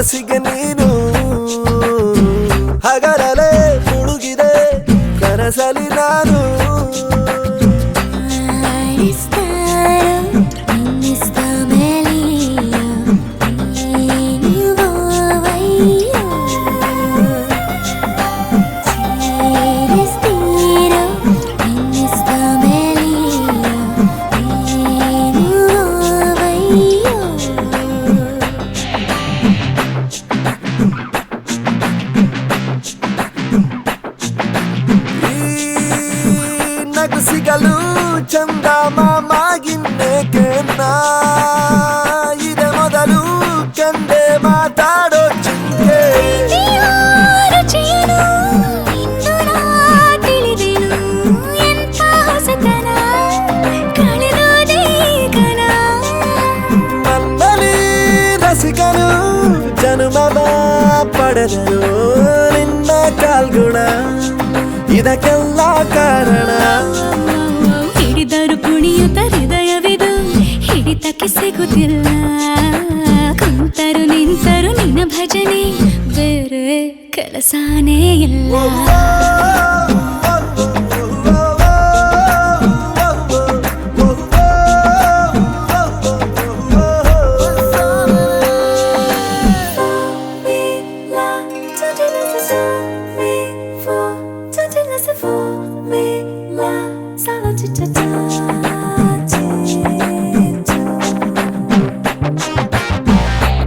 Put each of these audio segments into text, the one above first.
ಮನಸ್ಸಿಗೆ ನೀರು ಕಾರಣಕ್ಕೆಲ್ಲ ಕಾರಣ? ಹಿಡಿದರು ಕುಣಿಯುತ್ತ ಹೃದಯವಿದು ಹಿಡಿತಕ್ಕೆ ಸಿಗುತ್ತಿಲ್ಲ ಕುಂತರು ನಿಂತರು ನಿನ್ನ ಭಜನೆ ಬೇರೆ ಕೆಲಸನೇ ಇಲ್ಲ.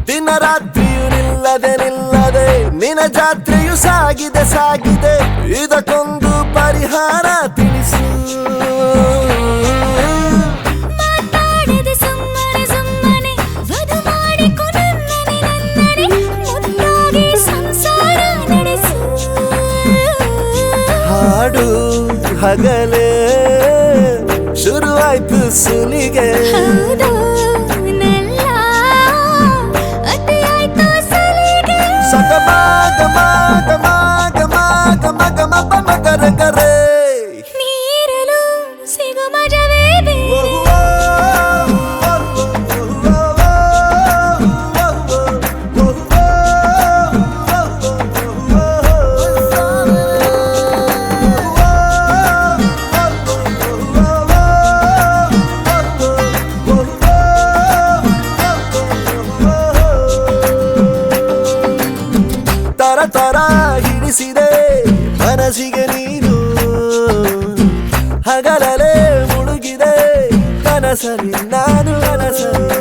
ದಿನ ರಾತ್ರಿಯು ನಿಲ್ಲದೆ ನಿಲ್ಲದೆ ನಿನ ಜಾತ್ರೆಯು ಸಾಗಿದೆ ಸಾಗಿದೆ. ಇದಕ್ಕೊಂದು ಪರಿಹಾರ ತಿಳಿಸು. ಹಾಡು ಹಗಲೇ ಶುರುವಾಯ್ತು ಸುಲಿಗೆ అలసరిన్నాను అలసరి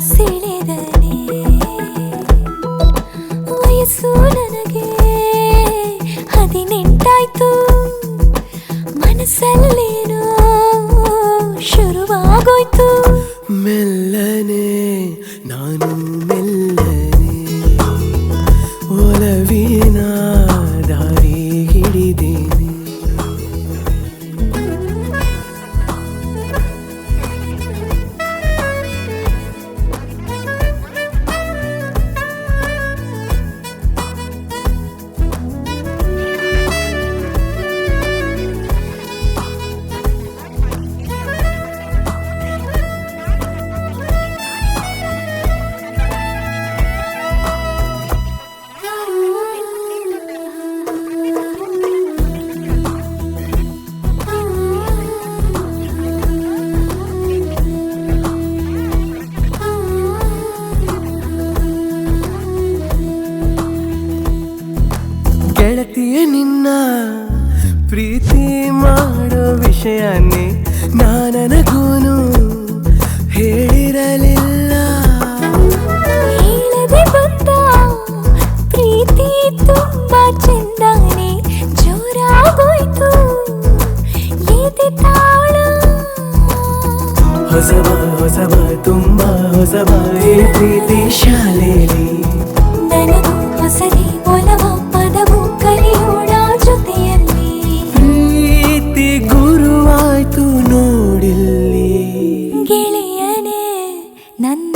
silede ವಿಷಯನೇ ನಾನನಗೂನು ಹೇಳಿರಲಿಲ್ಲ. ಹೇಳದೆ ಬಂದ ಪ್ರೀತಿ ತುಂಬಾ ಚೆಂದಾನೆ ಜೋರಾಗೋಯ್ತು. ಎದೆ ತಾಳ. ಹೊಸವ ಹೊಸವ ತುಂಬಾ ಹೊಸವ ಈ ಪ್ರೀತಿ ಶಾಲೆಯಲ್ಲಿ. ನನ್ನ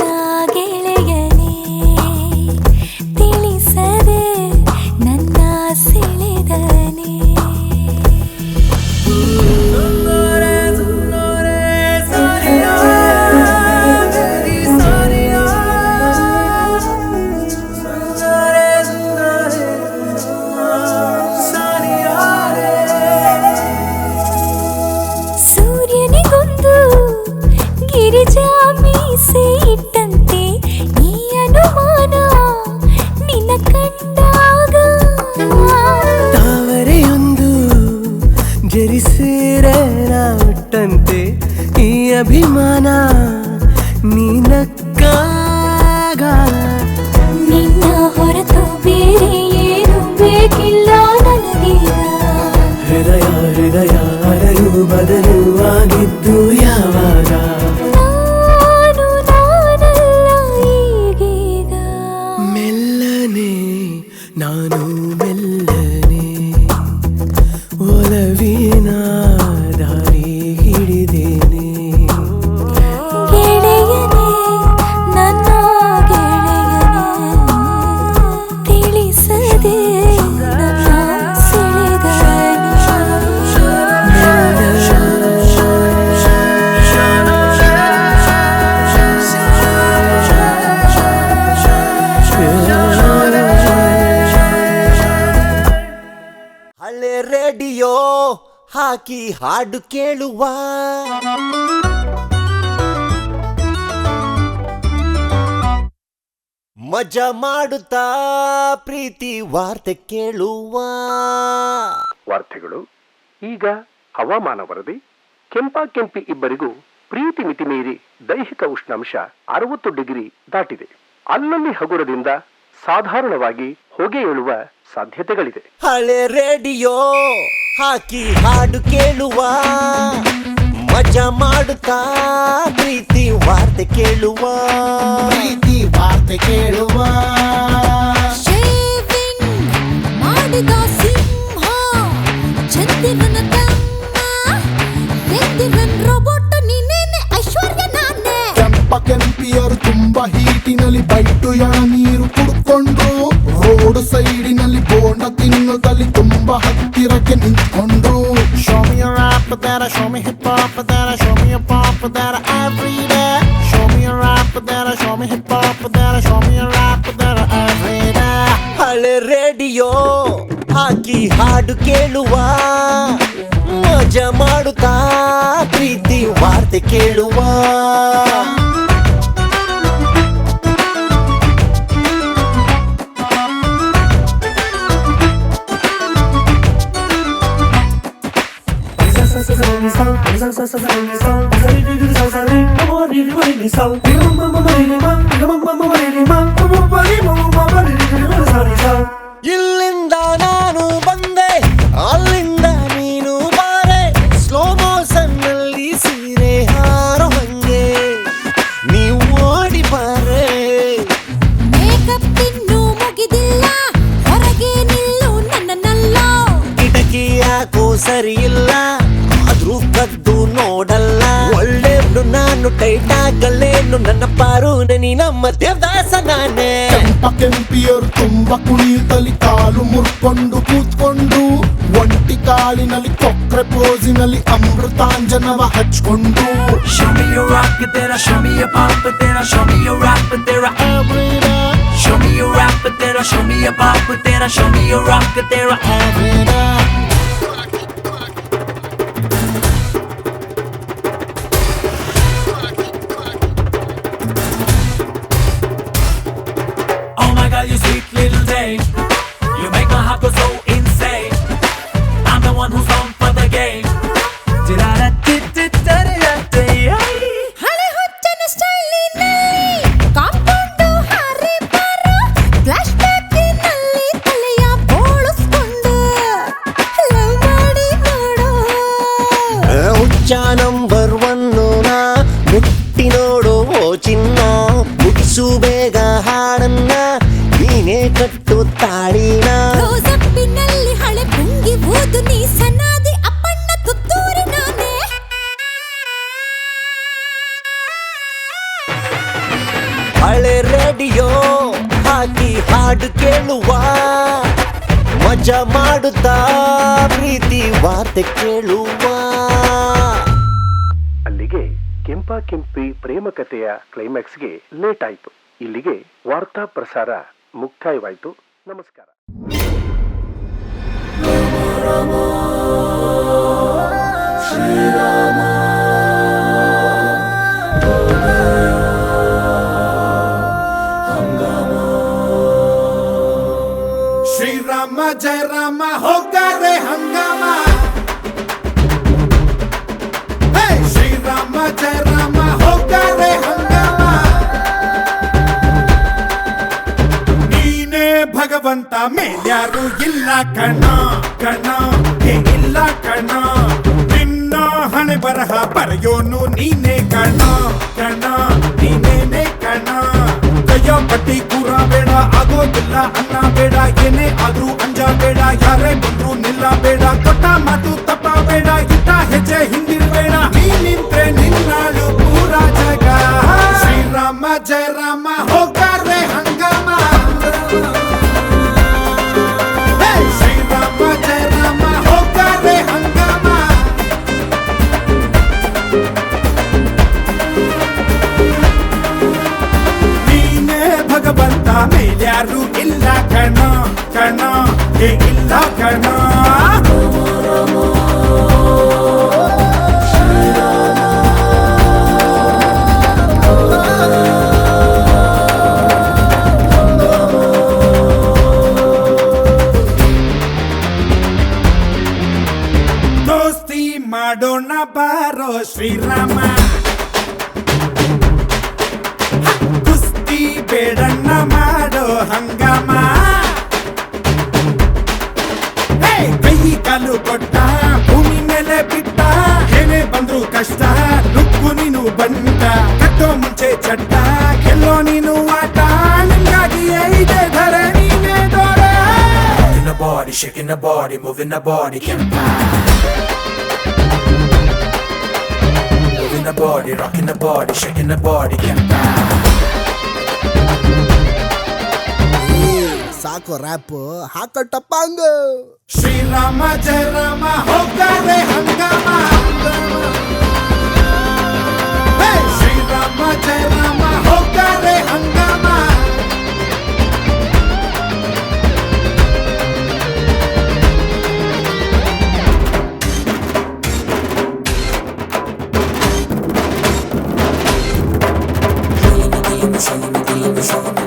ಹಾಡು ಕೇಳುವ. ಮಜಾ ಮಾಡುತ್ತಾ, ಪ್ರೀತಿ ವಾರ್ತೆ ಕೇಳುವ. ವಾರ್ತೆಗಳು, ಈಗ ಹವಾಮಾನ ವರದಿ, ಕೆಂಪ ಕೆಂಪಿ ಇಬ್ಬರಿಗೂ ಪ್ರೀತಿ ಮಿತಿ ಮೀರಿ ದೈಹಿಕ ಉಷ್ಣಾಂಶ ಅರವತ್ತು ಡಿಗ್ರಿ ದಾಟಿದೆ. ಅಲ್ಲಲ್ಲಿ ಹಗುರದಿಂದ ಸಾಧಾರಣವಾಗಿ ಹೊಗೆ ಏಳುವ ಸಾಧ್ಯತೆಗಳಿದೆ. ಹಳೆ ರೇಡಿಯೋ ಹಾಕಿ ಹಾಡು ಕೇಳುವ ಮಜಾ ಮಾಡುತ್ತಾ ಪ್ರೀತಿ ವಾರ್ತೆ ಕೇಳುವ. ಪ್ರೀತಿ ವಾರ್ತೆ ಕೇಳುವ. ಶೇವಿಂಗ್ ಮಾಡಿದ ಸಿಂಹ ಚಂದಿರನ ತಮ್ಮ ರೋಬೋಟ್ ನೀನೇನೆ ಐಶ್ವರ್ಯ ನಾನೇ. ಕೆಂಪ ಕೆಂಪಿಯರು ತುಂಬಾ ಹೀಟಿನಲ್ಲಿ ಬೈಟು ಎಳ ಬಾಡಿ ತುಂಬ ಹತ್ತಿರಕ್ಕೆ ನಿಂತ್ಕೊಂಡು ಸ್ವಾಮಿಯ ರಾಪ ದರ ಸ್ವಾಮಿ ಹಿಪ್ ಆಪ್ ದರ ಸ್ವಾಮಿಯ ಪಾಪ ದರ ಎವ್ರಿ ಡೇ ಸ್ವಾಮಿಯ ರಾಪ ದರ ಸ್ವಾಮಿ ಹಿಪ್ ಆಪ್ ದರ ಸ್ವಾಮಿಯ ರಾಪ ದರ ಹಳೆ ರೇಡಿಯೋ ಹಾಕಿ ಹಾಡು ಕೇಳುವ, ಮಜಾ ಮಾಡುತ್ತಾ, ಪ್ರೀತಿ ವಾರ್ತೆ ಕೇಳುವ. ಇಲ್ಲಿಂದ ನಾನು ಬಂದೆ ಅಲ್ಲಿಂದ ನಮ್ಮ ದೇವದಾಸ ನಾನೇ ಕೆಂಪ ಕೆಂಪಿಯರು ತುಂಬ ಕುಣಿಯುತ್ತಲಿ ಕಾಲು ಮುರ್ಕೊಂಡು ಕೂತ್ಕೊಂಡು ಒಂಟಿ ಕಾಲಿನಲ್ಲಿ ಕೊಕ್ರೆ ಪೋಸಿನಲ್ಲಿ ಅಮೃತಾಂಜನವ ಹಚ್ಕೊಂಡು Show me your rock, then I show me your pop, then I show me your rock, then I Show me your rap, then I show me your pop, then I show me your rock, then I ಹಾಡು ಕೇಳುವ ಮಜಾ ಮಾಡುತ್ತಾ ಪ್ರೀತಿ ವಾರ್ತೆ ಕೇಳುವ. ಅಲ್ಲಿಗೆ ಕೆಂಪ ಕೆಂಪಿ ಪ್ರೇಮ ಕಥೆಯ ಕ್ಲೈಮ್ಯಾಕ್ಸ್ಗೆ late ಆಯಿತು. ಇಲ್ಲಿಗೆ ವಾರ್ತಾ ಪ್ರಸಾರ ಮುಕ್ತಾಯವಾಯಿತು. ನಮಸ್ಕಾರ. ಶ್ರೀರಾಮ. ಜಯ ರಾಮ ಹೋಗಾರೆ ಹಂಗಾಮ ಹೇ, ಶ್ರೀರಾಮ ಜಯ ರಾಮ ಹೋಗಾರೆ ಹಂಗಾಮ ನೀನೇ ಭಗವಂತ ಮೇಲ್ಯಾರು ಇಲ್ಲ ಕಣ ಕಣ ಹೇ ಇಲ್ಲ ಕಣ ನಿನ್ನ ಹಣೆ ಬರಹ ಬರೆಯೋನು ನೀನೇ ಕಣ ಕಣ ನೀನೇನೆ ಕಣ ಕೈಯ ಪಟ್ಟಿ ಕೂರ ಬೇಡ ಆಗೋದಿಲ್ಲ. ಅನ್ನ ಬೇಡ, ಏನೇ ಆದ್ರೂ ಅಂಜ ಬೇಡ. ಯಾರೇ ಬಂದ್ರು ನಿಲ್ಲ ಬೇಡ. ಕೊಟ್ಟ ಮಾತು, ತಪ್ಪ ಬೇಡ. ಇಟ್ಟ ಹೆಜ್ಜೆ ಹಿಂದಿರ್ಬೇಡ. ನೀ ನಿಂತ್ರೆ ನಿನ್ನಾಳು ಪೂರ ಜಗ. ಶ್ರೀರಾಮ ಜಯ ರಾಮ ಹೋಗಾರೆ ದೋಸ್ತಿ ಮಾಡೋಣ ಬಾರೋ ಶ್ರೀರಾಮ. ಕುಸ್ತಿ ಬೇಡಣ್ಣ ಮಾಡೋ ಹಂಗಾಮ. ಕೈ ಕಾಲು ಕೊಟ್ಟ ಭೂಮಿ ಮೇಲೆ ಬಿಟ್ಟ ಏನೇ ಬಂದ್ರು ಕಷ್ಟ ನುಗ್ಗು ನೀನು ಬಂದ ಕಟ್ಟೋ ಮುಂಚೆ ಚಟ್ಟ ಗೆಲ್ಲೋ ನೀನು ಆಟ ನಿಂಗಾಗಿಯೇ ಇದೆ ಧರ ನೀನೇ ದೊರೆ. Moving the body, shaking the body, moving the body, can't Moving the body, rocking the body, shaking the body, can't ಸಾಕು ರ್ಯಾಪ್ ಹಾಕೋ ಟಪ್ಪಾಂಗ ಶ್ರೀರಾಮ ಜಯ ರಾಮ ಹೋಗಾರೆ ಹಂಗಾಮ ಹೇ, ಶ್ರೀರಾಮ ಜಯ ರಾಮ ಹೋಗಾರೆ ಹಂಗಾಮ It's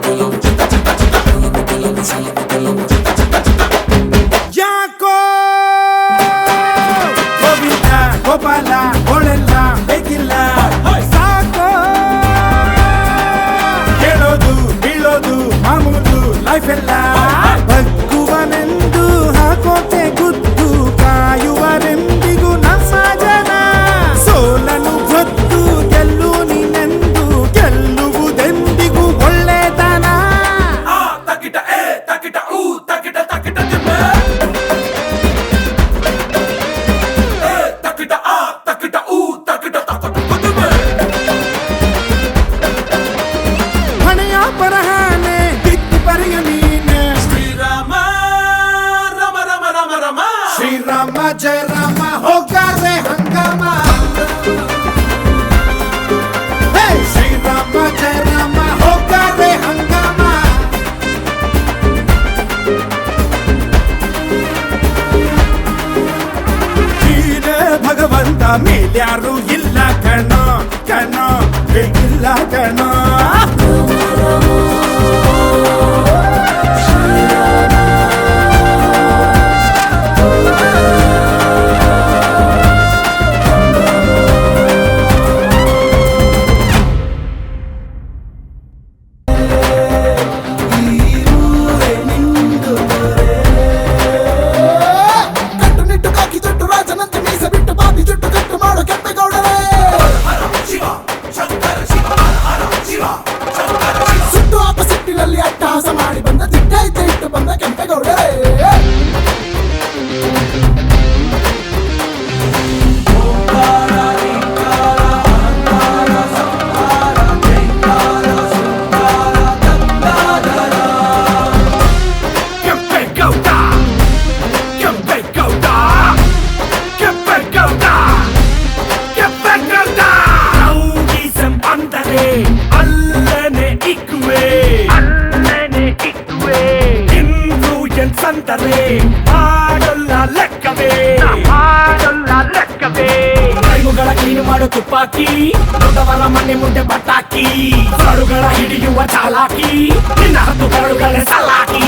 ನುಡಿದು ತುಪಾಕಿ ದೊಡ್ಡವರ ಮನೆ ಮುಂದೆ ಬಟಾಕಿ ಕರುಗಳ ಹಿಡಿಯುವ ಚಾಲಾಕಿ ನಿನ್ನ ಹತ್ತು ಕರುಗಳೇ ಸಲಾಕಿ